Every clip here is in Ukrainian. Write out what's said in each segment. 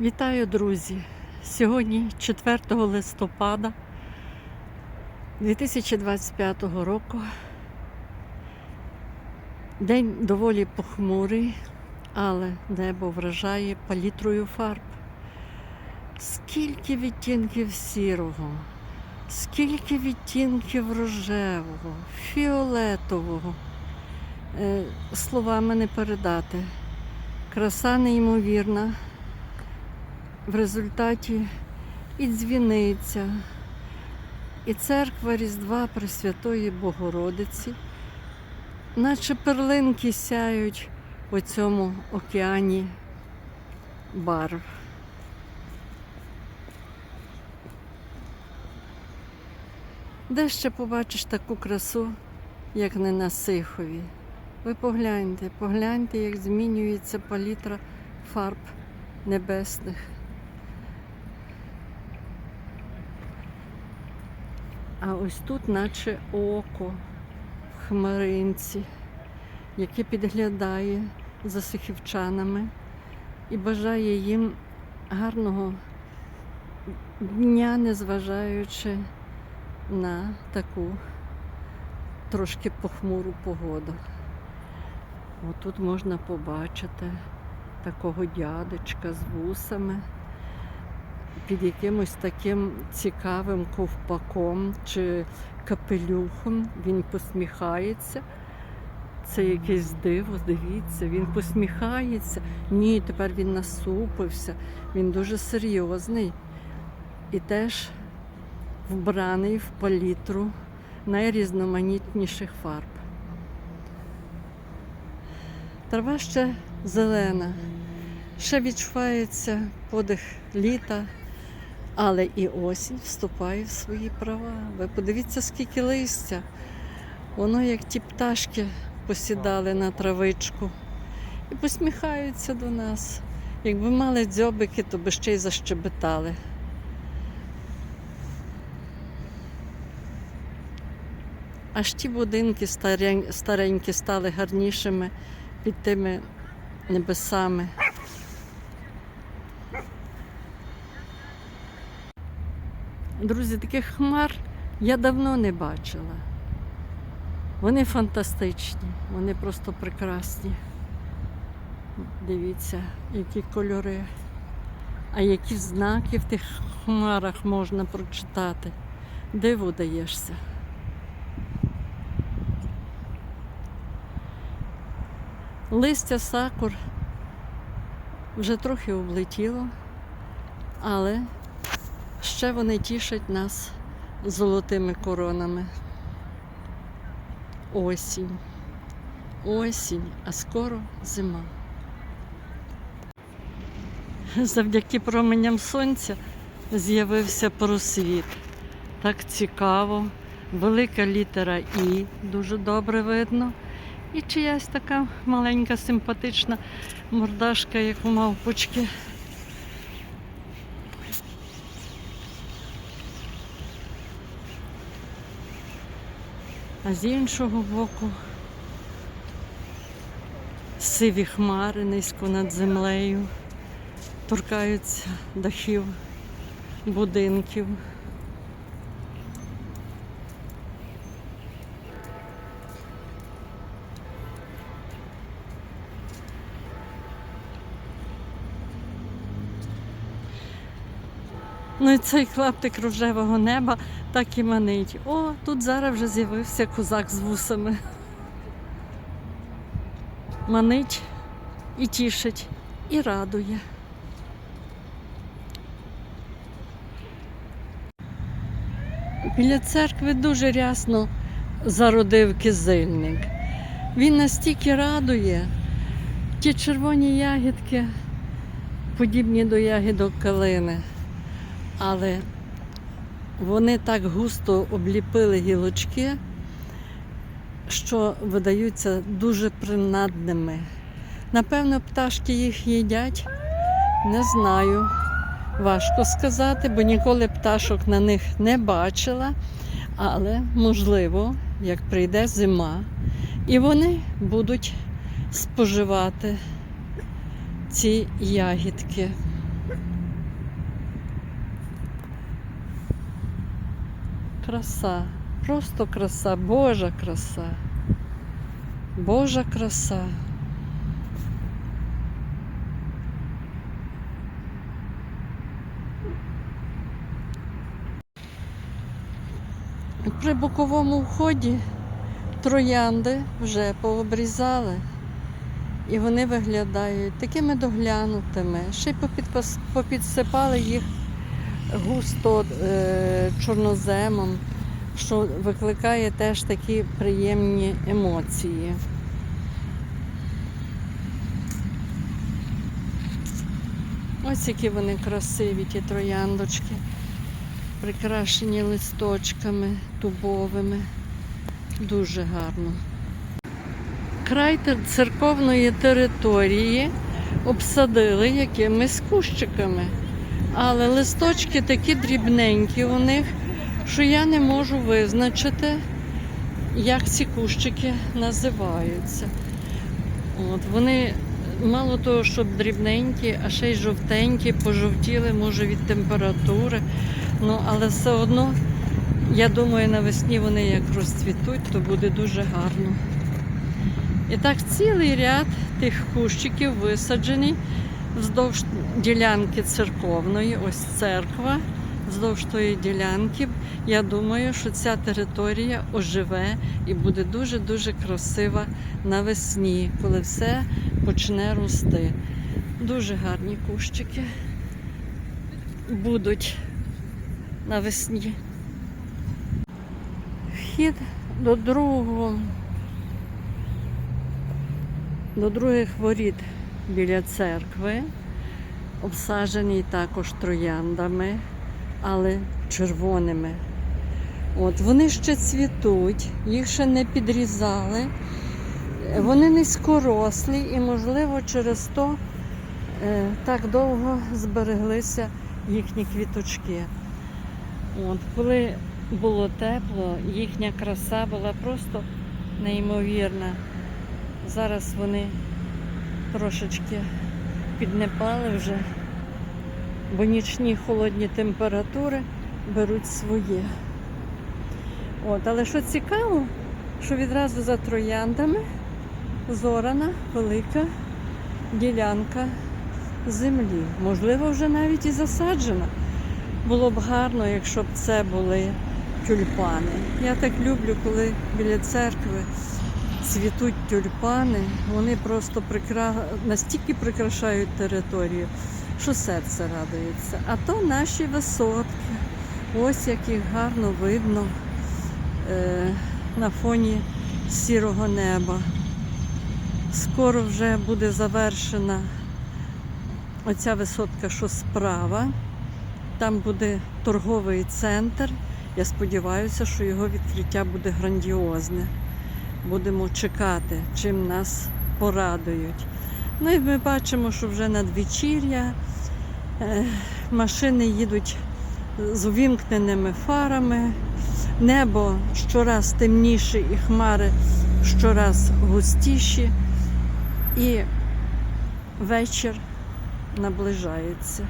Вітаю, друзі! Сьогодні 4 листопада 2025 року. День доволі похмурий, але небо вражає палітрою фарб. Скільки відтінків сірого, скільки відтінків рожевого, фіолетового. Е, Словами не передати. Краса неймовірна. В результаті і дзвіниця, і церква Різдва Пресвятої Богородиці, наче перлинки сяють у цьому океані барв. Де ще побачиш таку красу, як не на Сихові? Ви погляньте, погляньте, як змінюється палітра фарб небесних. А ось тут, наче око в хмаринці, яке підглядає за сихівчанами і бажає їм гарного дня, незважаючи на таку трошки похмуру погоду. Отут можна побачити такого дядечка з вусами під якимось таким цікавим ковпаком чи капелюхом. Він посміхається. Це якесь диво, дивіться, він посміхається. Ні, тепер він насупився, він дуже серйозний і теж вбраний в палітру найрізноманітніших фарб. Трава ще зелена, ще відчувається подих літа, але і осінь вступає в свої права. Ви подивіться, скільки листя. Воно як ті пташки посідали на травичку і посміхаються до нас. Якби мали дзьобики, то би ще й защебетали. Аж ті будинки старенькі стали гарнішими під тими небесами. Друзі, таких хмар я давно не бачила. Вони фантастичні, вони просто прекрасні. Дивіться, які кольори, а які знаки в тих хмарах можна прочитати. Диву даєшся. Листя сакур вже трохи облетіло, але ще вони тішать нас золотими коронами. Осінь. Осінь, а скоро зима. Завдяки променям сонця з'явився просвіт. Так цікаво. Велика літера І дуже добре видно. І чиясь така маленька симпатична мордашка, як у мавпочки. А з іншого боку сиві хмари низько над землею торкаються дахів будинків. Ну цей клаптик рожевого неба так і манить. О, тут зараз вже з'явився козак з вусами. Манить і тішить, і радує. Біля церкви дуже рясно зародив кизильник. Він настільки радує, ті червоні ягідки, подібні до ягідок калини але вони так густо обліпили гілочки, що видаються дуже принадними. Напевно, пташки їх їдять, не знаю. Важко сказати, бо ніколи пташок на них не бачила. Але можливо, як прийде зима, і вони будуть споживати ці ягідки. Краса, просто краса, Божа краса. Божа краса. При боковому вході троянди вже пообрізали. І вони виглядають такими доглянутими. Ще й попідпас- попідсипали їх густо е, чорноземом, що викликає теж такі приємні емоції. Ось які вони красиві, ті трояндочки, прикрашені листочками дубовими. Дуже гарно. Край церковної території обсадили якимись кущиками. Але листочки такі дрібненькі у них, що я не можу визначити, як ці кущики називаються. От, вони мало того, що дрібненькі, а ще й жовтенькі, пожовтіли, може, від температури. Ну, але все одно, я думаю, навесні вони як розцвітуть, то буде дуже гарно. І так цілий ряд тих кущиків висаджений вздовж ділянки церковної, ось церква. Вздовж тої ділянки. Я думаю, що ця територія оживе і буде дуже-дуже красива навесні, коли все почне рости. Дуже гарні кущики будуть навесні. Вхід до другого до других воріт біля церкви, обсаджений також трояндами, але червоними. От, вони ще цвітуть, їх ще не підрізали. Вони низькорослі і, можливо, через то е, так довго збереглися їхні квіточки. От, коли було тепло, їхня краса була просто неймовірна. Зараз вони трошечки піднепали вже, бо нічні холодні температури беруть своє. От, але що цікаво, що відразу за трояндами зорана велика ділянка землі. Можливо, вже навіть і засаджена. Було б гарно, якщо б це були тюльпани. Я так люблю, коли біля церкви цвітуть тюльпани, вони просто прикра... настільки прикрашають територію, що серце радується. А то наші висотки. Ось як їх гарно видно е... на фоні сірого неба. Скоро вже буде завершена оця висотка, що справа. Там буде торговий центр. Я сподіваюся, що його відкриття буде грандіозне будемо чекати, чим нас порадують. Ну і ми бачимо, що вже надвечір'я. Е, машини їдуть з увімкненими фарами, небо щораз темніше і хмари щораз густіші, і вечір наближається.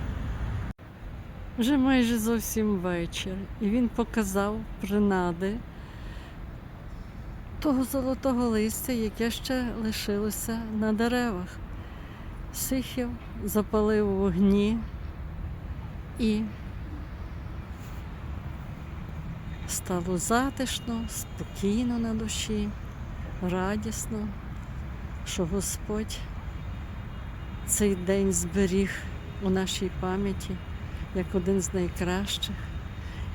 Вже майже зовсім вечір, і він показав принади того золотого листя, яке ще лишилося на деревах. Сихів запалив вогні і стало затишно, спокійно на душі, радісно, що Господь цей день зберіг у нашій пам'яті як один з найкращих.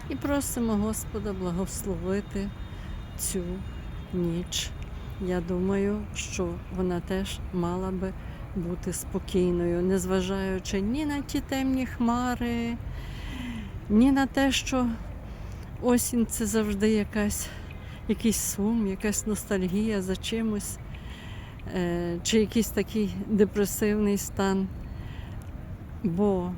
І просимо Господа благословити цю ніч. Я думаю, що вона теж мала би бути спокійною, незважаючи ні на ті темні хмари, ні на те, що осінь це завжди якась, якийсь сум, якась ностальгія за чимось, е, чи якийсь такий депресивний стан. Бо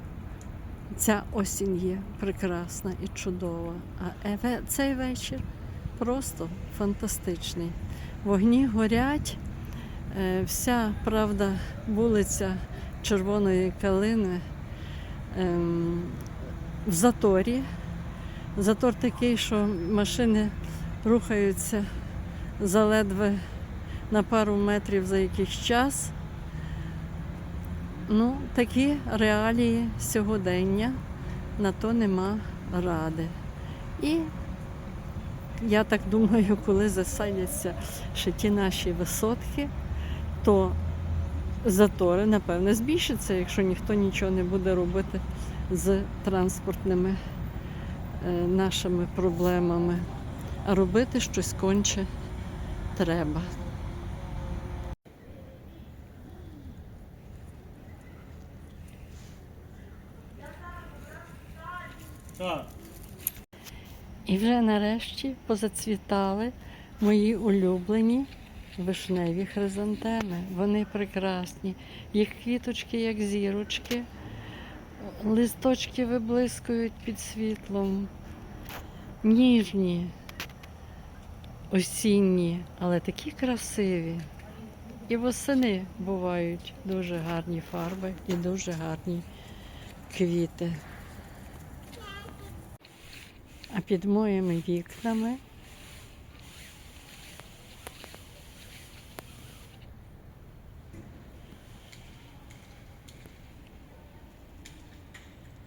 ця осінь є прекрасна і чудова. А еве- цей вечір просто фантастичний. Вогні горять, е, вся правда, вулиця Червоної калини ем, в заторі, Затор такий, що машини рухаються заледве на пару метрів за якийсь час. Ну, такі реалії сьогодення, на то нема ради. І я так думаю, коли засадяться ще ті наші висотки, то затори, напевне, збільшаться, якщо ніхто нічого не буде робити з транспортними е, нашими проблемами. А робити щось конче треба. Так. І вже нарешті позацвітали мої улюблені вишневі хризантеми. Вони прекрасні. Їх квіточки, як зірочки, листочки виблискують під світлом. Ніжні, осінні, але такі красиві. І восени бувають дуже гарні фарби і дуже гарні квіти. А під моїми вікнами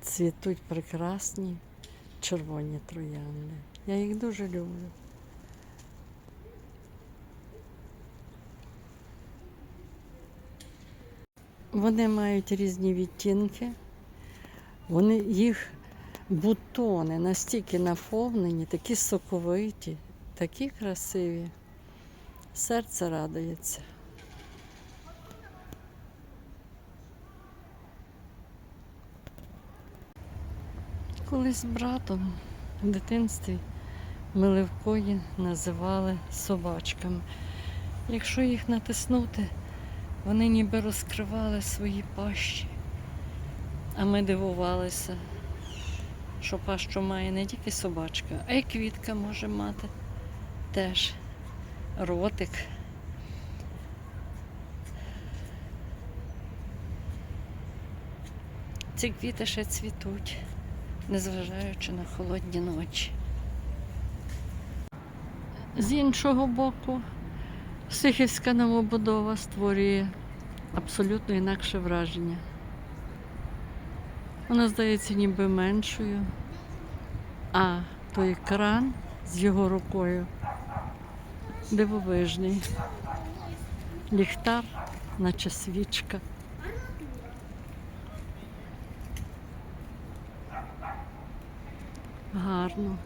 цвітуть прекрасні червоні троянди. Я їх дуже люблю. Вони мають різні відтінки. Вони їх бутони настільки наповнені, такі соковиті, такі красиві. Серце радується. Колись з братом в дитинстві ми левкої називали собачками. Якщо їх натиснути, вони ніби розкривали свої пащі. А ми дивувалися, що пащу має не тільки собачка, а й квітка може мати теж ротик. Ці квіти ще цвітуть, незважаючи на холодні ночі. З іншого боку, Сихівська новобудова створює абсолютно інакше враження. Вона здається ніби меншою, а той кран з його рукою дивовижний. Ліхтар, наче свічка. Гарно.